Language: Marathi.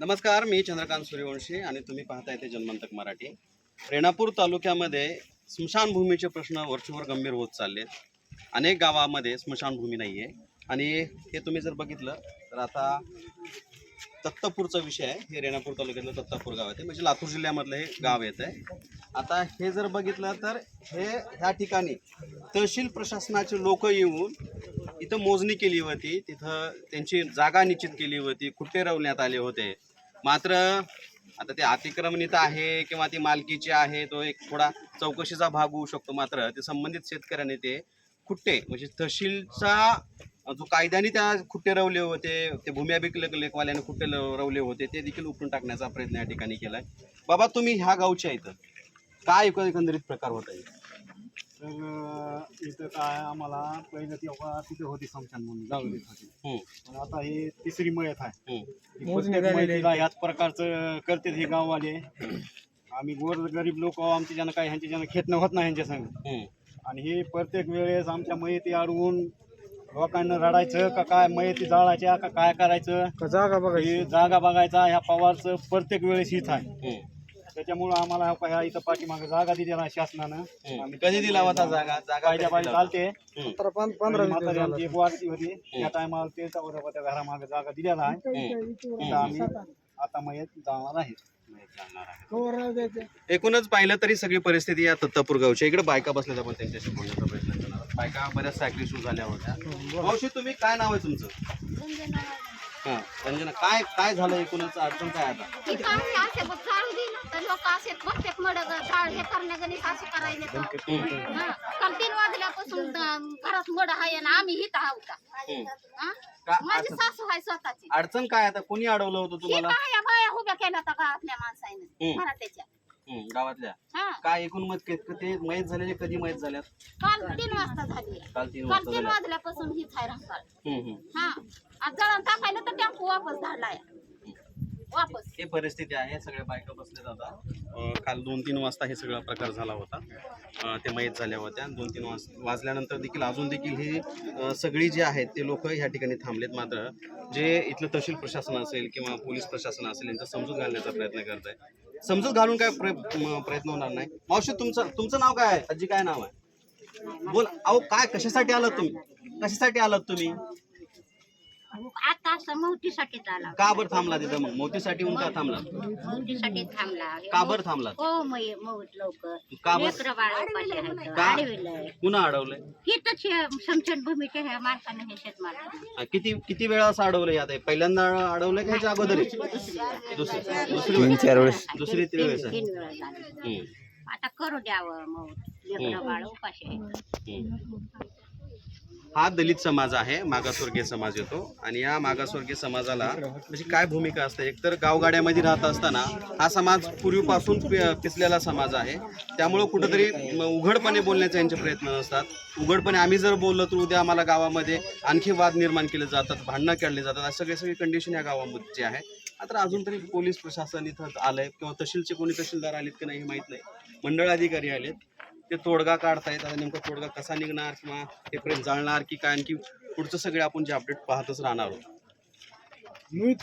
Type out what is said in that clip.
नमस्कार मी चंद्रकांत सूर्यवंशी आणि तुम्ही पाहताय ते जन्मंतक मराठी रेणापूर तालुक्यामध्ये स्मशानभूमीचे प्रश्न वरचेवर गंभीर होत चालले आहेत. अनेक गावामध्ये स्मशानभूमी नाही आहे आणि हे तुम्ही जर बघितलं तर आता दत्तपूरचा विषय आहे. हे रेणापूर तालुक्यातलं दत्तापूर गाव आहे म्हणजे लातूर जिल्ह्यामधलं हे गाव येत आहे. आता हे जर बघितलं तर हे ह्या ठिकाणी तहसील प्रशासनाचे लोक येऊन इथं मोजणी केली होती. तिथं त्यांची जागा निश्चित केली होती. खुट्टे रवण्यात आले होते. मात्र आता ते अतिक्रमणित आहे किंवा ती मालकीची आहे तो एक थोडा चौकशीचा भाग होऊ शकतो मात्र ते संबंधित शेतकऱ्याने ते खुट्टे म्हणजे तहसीलचा जो कायद्याने त्या खुट्टे रवले होते ते भूमी अभिलेख लेखवाल्याने खुट्टे रवले होते ते देखील उपटून टाकण्याचा प्रयत्न या ठिकाणी केलाय. बाबा तुम्ही ह्या गावच्या इथं काय एकं- एकंदरीत प्रकार होत आहे तर इथं काय आम्हाला पहिलं तेव्हा तिथे होती समशान म्हणून गावलीत होती. हम्म, पण आता ही तिसरी मयत आहे. ही. प्रत्येक मयतीला ह्याच प्रकारचं करते हे गाववाले. आम्ही गोर गरीब लोक आमच्या ज्यांना काय ह्यांच्या ज्यांना खेटणं होत नाही ह्यांच्या संग. हम्म. आणि हे प्रत्येक वेळेस आमच्या मयती अडवून लोकांना रडायचं का काय मयती जाळायच्या का काय करायचं? जागा बघा हे जागा बघायचा ह्या पवारचं प्रत्येक वेळेस हित आहे. त्याच्यामुळं आम्हाला ह्या- ह्या इथं पाठीमागे जागा दिलेला आहे शासनानं. हम्म. कधी दिला होता जागा? जागा पाहिजे दिला? चालते. पंधरा पं- पंधरा वीस दिवस म्हातारी झाला. आमची एक होती. त्या टायमाला ते होत्या त्या घरामागे जागा दिलेला आहे. आम्ही आता मयत जाणार आहे. एकूणच पाहिलं तरी सगळी परिस्थिती या दत्तापूर गावची इकडे बायका बसल्यात आपण त्यांच्याशी बोलण्याचा प्रयत्न. बायका बऱ्याच सायकली सुरू झाल्या होत्या. मावशी तुम्ही काय नाव आहे तुमचं? हा रंजना. काय काय झालं एकूणच? अडचण काय आता? हे हा. तीन वाजल्यापासून घरात मड आहे ना आम्ही हित आहोत. हा? माझी असं- सासू आहे स्वतःची. अडचण काय आता? कोणी अडवलं होतं ही तुम्हाला? काय या बाया उभ्या केल्या होत्या गावातल्या माणसाने. मराठ्याच्या हम्म, गावातल्या. हा. काय एकूण मत के- ते मयत झालेले कधी मयत झाल्यात? काल तीन वाजता झाली. काल तीन काल वाजता तीन झाल्या वाजल्यापासून हीच आहे रंकाळ. हम्म, हम्म. हा. आज जळण टाकायला तर टेम्पो वापस धाडलाय वापस. ही परिस्थिती आहे सगळ्या बायका बसल्या जातात. काल दोन तीन वाजता हे सगळा प्रकार झाला होता. अं, ते मयत झाल्या होत्या. दोन तीन वाज वाजल्यानंतर देखील अजून देखील ही अं, सगळी जी आहेत ते लोक ह्या ठिकाणी थांबलेत. मात्र जे इथलं तहसील प्रशासन असेल किंवा पोलीस प्रशासन असेल यांचा समजूत घालण्याचा प्रयत्न करत आहे समजूत घालून काय प्रयत्न होणार नाही. मावशी तुमचं तुमचं नाव काय आहे? आजी काय नाव आहे? बोल अहो काय कशासाठी आलात तुम्ही? कशासाठी आलात तुम्ही? असं का बरं थांबला तिथं मग? मोतीसाठी येऊन का थांबला? मोठीसाठी थांबला. का बरं थांबला? हो मै मोठ लवकर का बरं? लेकरं बाळ उपाशी आहेत. का? आडविलंय. पुन्हा अडवलंय? हिथंच समचन भूमीच्या ह्या माणसानं हे शेत मारलं हा, किती किती वेळा असं अडवलंय आता? हे पहिल्यांदा अडवलंय का ह्याच्या अगोदर दुसरी दुसरी वेळ चार वेळेस. दुसरी तीन वेळेस आहे. तीन वेळा झालं. हम्म, आता करू द्यावं मग. लेकरं बाळ उपाशी आहेत. हम्म. हा दलित समाज आहे मागासवर्गीय समाज येतो. आणि या मागासवर्गीय समाजाला म्हणजे काय भूमिका असते? एकतर गावगाड्यामध्ये राहत असताना हा समाज पूर्वीपासून पिसलेला समाज आहे. त्यामुळं कुठंतरी उघडपणे बोलण्याचे यांचे प्रयत्न असतात उघडपणे आम्ही जर बोललो तर उद्या आम्हाला गावामध्ये आणखी वाद निर्माण केले जातात भांडणं काढले जातात. असे सगळे सगळी कंडिशन या गावामध्ये आहे. आता अजून तरी पोलीस प्रशासन इथं आलंय किंवा तहसीलचे कोणी तहसीलदार आलेत की नाही हे माहीत नाही. मंडळ अधिकारी आलेत. ते तोडगा काढतायत आता नेमका तोडगा कसा निघणार किंवा ते प्रेम जाळणार की काय? आणखी पुढचं सगळे आपण जे अपडेट पाहतच राहणार आहोत. मी